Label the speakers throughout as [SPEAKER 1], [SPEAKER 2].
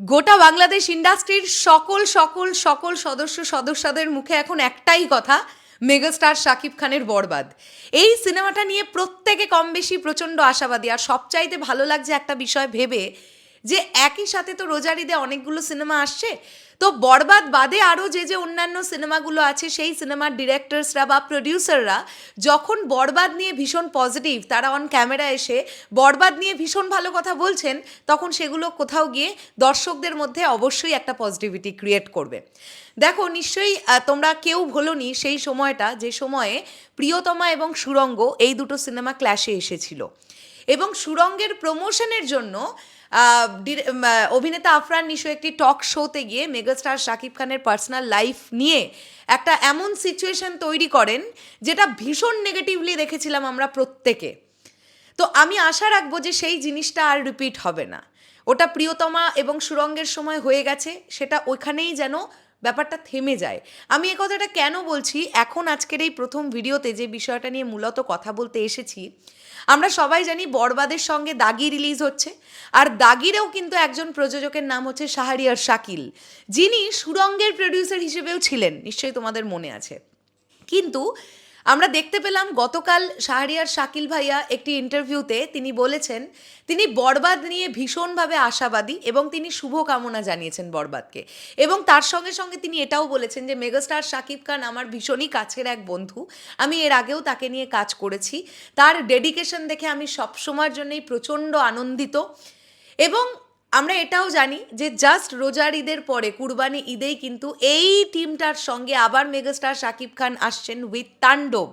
[SPEAKER 1] গোটা বাংলাদেশ ইন্ডাস্ট্রির সকল সকল সকল সদস্য, সদস্যদের মুখে এখন একটাই কথা, মেগাস্টার শাকিব খানের বরবাদ। এই সিনেমাটা নিয়ে প্রত্যেকে কম বেশি প্রচণ্ড আশাবাদী, আর সবচাইতে ভালো লাগছে একটা বিষয় ভেবে যে একই সাথে তো রোজার ঈদে অনেকগুলো সিনেমা আসছে। তো বরবাদ বাদে আরও যে যে অন্যান্য সিনেমাগুলো আছে, সেই সিনেমার ডিরেক্টরসরা বা প্রডিউসাররা যখন বরবাদ নিয়ে ভীষণ পজিটিভ, তারা অন ক্যামেরা এসে বরবাদ নিয়ে ভীষণ ভালো কথা বলছেন, তখন সেগুলো কোথাও গিয়ে দর্শকদের মধ্যে অবশ্যই একটা পজিটিভিটি ক্রিয়েট করবে। দেখো, নিশ্চয়ই তোমরা কেউ ভোলনি সেই সময়টা, যে সময়ে প্রিয়তমা এবং সুরঙ্গ এই দুটো সিনেমা ক্ল্যাশে এসেছিল। এবং সুরঙ্গের প্রমোশনের জন্য অভিনেতা আফরান নিশো একটি টক শোতে গিয়ে মেগাস্টার শাকিব খানের পার্সোনাল লাইফ নিয়ে একটা এমন সিচুয়েশন তৈরি করেন, যেটা ভীষণ নেগেটিভলি দেখেছিলাম আমরা প্রত্যেকে। তো আমি আশা রাখব যে সেই জিনিসটা আর রিপিট হবে না। ওটা প্রিয়তমা এবং সুরঙ্গের সময় হয়ে গেছে, সেটা ওইখানেই যেন ব্যাপারটা থেমে যায়। আমি এ কথাটা কেন বলছি? এখন আজকের এই প্রথম ভিডিওতে যে বিষয়টা নিয়ে মূলত কথা বলতে এসেছি, আমরা সবাই জানি বরবাদের সঙ্গে দাগি রিলিজ হচ্ছে। আর দাগিরেও কিন্তু একজন প্রযোজকের নাম হচ্ছে শাহরিয়ার শাকিল, যিনি সুরঙ্গের প্রডিউসার হিসেবেও ছিলেন। নিশ্চয়ই তোমাদের মনে আছে। কিন্তু আমরা দেখতে পেলাম গতকাল শাহরিয়ার শাকিল ভাইয়া একটি ইন্টারভিউতে তিনি বলেছেন, তিনি বরবাদ নিয়ে ভীষণভাবে আশাবাদী এবং তিনি শুভকামনা জানিয়েছেন বরবাদকে। এবং তার সঙ্গে সঙ্গে তিনি এটাও বলেছেন যে, মেগাস্টার শাকিব খান আমার ভীষণই কাছের এক বন্ধু। আমি এর আগেও তাকে নিয়ে কাজ করেছি। তার ডেডিকেশন দেখে আমি সবসময়ের জন্যই প্রচণ্ড আনন্দিত। এবং আমরা এটাও জানি যে জাস্ট রোজার ঈদের পরে, কুরবানি ঈদেই কিন্তু এই টিমটার সঙ্গে আবার মেগাস্টার শাকিব খান আসছেন উইথ তাণ্ডব।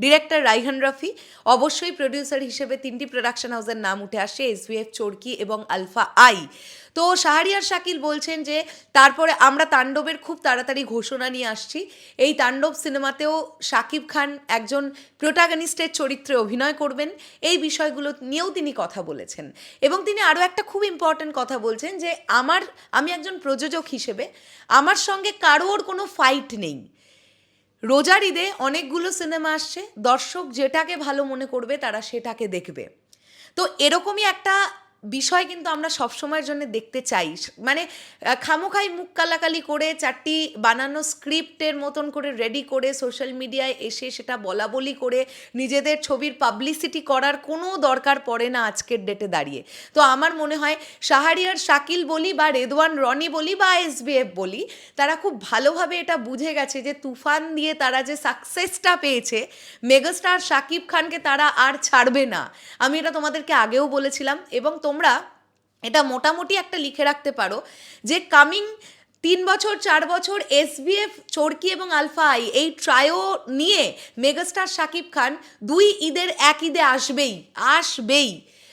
[SPEAKER 1] ডিরেক্টর রাইহান রফি। অবশ্যই প্রডিউসার হিসেবে তিনটি প্রোডাকশন হাউসের নাম উঠে আসে এসভিএফ চরকি এবং আলফা আই। তো শাহরিয়ার শাকিল বলছেন যে, তারপরে আমরা তাণ্ডবের খুব তাড়াতাড়ি ঘোষণা নিয়ে আসছি। এই তাণ্ডব সিনেমাতেও শাকিব খান একজন প্রোটাগনিস্টের চরিত্রে অভিনয় করবেন। এই বিষয়গুলো নিয়েও তিনি কথা বলেছেন। এবং তিনি আরও একটা খুব ইম্পর্ট্যান্ট কথা বলছেন যে, আমার, আমি একজন প্রযোজক হিসেবে, আমার সঙ্গে কারোর কোনো ফাইট নেই। রোজার ঈদে অনেকগুলো সিনেমা আসছে, দর্শক যেটাকে ভালো মনে করবে তারা সেটাকে দেখবে। তো এরকমই একটা বিষয় কিন্তু আমরা সবসময়ের জন্য দেখতে চাই। মানে খামোখাই মুখ কালাকালি করে চারটি বানানো স্ক্রিপ্টের মতন করে রেডি করে সোশ্যাল মিডিয়ায় এসে সেটা বলা বলি করে নিজেদের ছবির পাবলিসিটি করার কোনো দরকার পড়ে না আজকের ডেটে দাঁড়িয়ে। তো আমার মনে হয় শাহারিয়ার শাকিল বলি বা রেদওয়ান রনি বলি বা এসবিএফ বলি, তারা খুব ভালোভাবে এটা বুঝে গেছে যে তুফান দিয়ে তারা যে সাকসেসটা পেয়েছে মেগাস্টার শাকিব খানকে তারা আর ছাড়বে না। আমি এটা তোমাদেরকে আগেও বলেছিলাম এবং তোমরা এটা মোটামুটি একটা লিখে রাখতে পারো যে কামিং তিন বছর, চার বছর এসবিএফ চরকি এবং আলফা আই এই ট্রায়ো নিয়ে মেগাস্টার শাকিব খান দুই ঈদের এক ঈদে আসবেই আসবেই।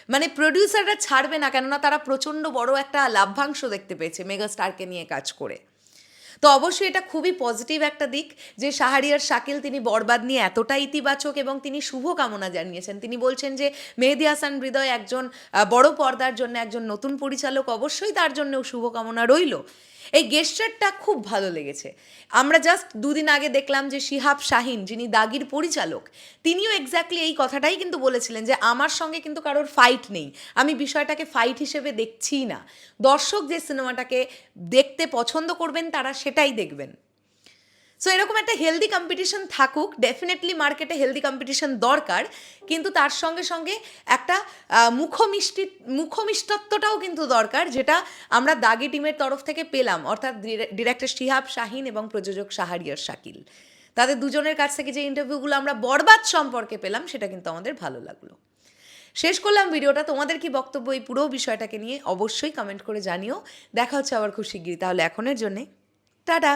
[SPEAKER 1] মানে প্রডিউসাররা ছাড়বে না কেননা তারা প্রচণ্ড বড় একটা লাভ্যাংশ দেখতে পেয়েছে মেগাস্টারকে নিয়ে কাজ করে। তো অবশ্যই এটা খুবই পজিটিভ একটা দিক যে শাহারিয়ার শাকিল তিনি বরবাদ নিয়ে এতটা ইতিবাচক এবং তিনি শুভকামনা জানিয়েছেন। তিনি বলছেন যে মেহেদি হাসান হৃদয় একজন বড় পর্দার জন্য একজন নতুন পরিচালক অবশ্যই তার জন্যও শুভকামনা রইল। এই গেস্টারটা খুব ভালো লেগেছে। আমরা জাস্ট দুদিন আগে দেখলাম যে শিহাব শাহিন, যিনি দাগির পরিচালক, তিনিও এক্স্যাক্টলি এই কথাটাই কিন্তু বলেছিলেন যে আমার সঙ্গে কিন্তু কারোর ফাইট নেই। আমি বিষয়টাকে ফাইট হিসেবে দেখছি না। দর্শক যে সিনেমাটাকে দেখতে পছন্দ করবেন, তারা সেটাই দেখবেন। সো এরকম একটা হেলদি কম্পিটিশন থাকুক ডেফিনেটলি মার্কেটে হেলদি কম্পিটিশন দরকার, কিন্তু তার সঙ্গে সঙ্গে একটা মুখমিষ্টি, মুখমিষ্টত্বটাও কিন্তু দরকার, যেটা আমরা দাগি টিমের তরফ থেকে পেলাম, অর্থাৎ ডিরেক্টর শিহাব শাহিন এবং প্রযোজক শাহারিয়ার শাকিল। তাদের দুজনের কাছ থেকে যে ইন্টারভিউগুলো আমরা বরবাদ সম্পর্কে পেলাম, সেটা কিন্তু আমাদের ভালো লাগল। শেষ করলাম ভিডিওটা, তোমাদের কি বক্তব্য এই পুরো বিষয়টাকে নিয়ে অবশ্যই কমেন্ট করে জানিও। দেখা হচ্ছে আবার খুব শিগগিরই, তাহলে এখনের জন্যে, টাটা!